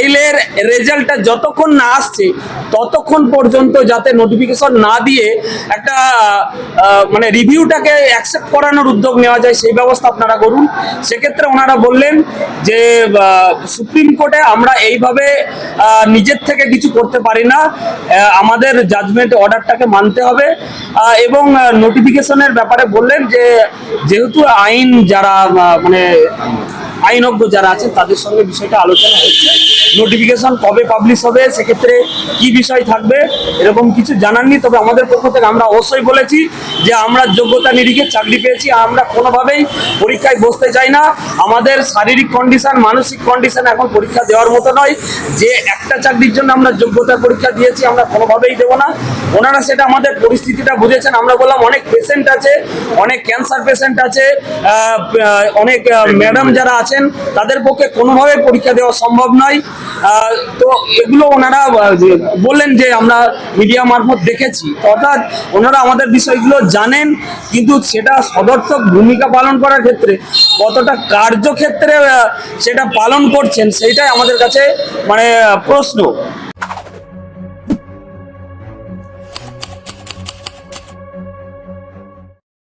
ফাইলের রেজাল্টটা যতক্ষণ না আসছে, ততক্ষণ পর্যন্ত যাতে নোটিফিকেশন না দিয়ে একটা মানে রিভিউটাকে অ্যাকসেপ্ট করানোর উদ্যোগ নেওয়া যায়, সেই ব্যবস্থা আপনারা করুন। সেক্ষেত্রে ওনারা বললেন যে সুপ্রিম কোর্টে আমরা এইভাবে নিজের থেকে কিছু করতে পারি না। আমাদের জাজমেন্ট অর্ডারটাকে মানতে হবে। এবং নোটিফিকেশনের ব্যাপারে বললেন যে, যেহেতু আইন যারা মানে আইনজ্ঞ যারা আছেন, তাদের সঙ্গে বিষয়টা আলোচনা হচ্ছে নোটিফিকেশন কবে পাবলিশ হবে, সেক্ষেত্রে কি বিষয় থাকবে, এরকম কিছু জানাননি তবে আমাদের পক্ষ থেকে আমরা অবশ্যই বলেছি যে আমরা যোগ্যতা নিরিখে চাকরি পেয়েছি আমরা কোনোভাবেই পরীক্ষায় বসতে চাই না। আমাদের শারীরিক কন্ডিশন মানসিক কন্ডিশন এখন পরীক্ষা দেওয়ার মতো নয়। যে একটা চাকরির জন্য আমরা যোগ্যতা পরীক্ষা দিয়েছি, আমরা কোনোভাবেই দেবো না। ওনারা সেটা আমাদের পরিস্থিতিটা বুঝেছেন। আমরা বললাম, অনেক পেশেন্ট আছে, অনেক ক্যান্সার পেশেন্ট আছে অনেক ম্যাডাম যারা আছেন তাদের পক্ষে কোনোভাবে পরীক্ষা দেওয়া সম্ভব নয়। তো এগুলো ওনারা বললেন যে আমরা মিডিয়া মারফত দেখেছি। অর্থাৎ ওনারা আমাদের বিষয়গুলো জানেন, কিন্তু সেটা সদর্থক ভূমিকা পালন করার ক্ষেত্রে কতটা কার্যক্ষেত্রে সেটা পালন করছেন, সেইটাই আমাদের কাছে মানে প্রশ্ন।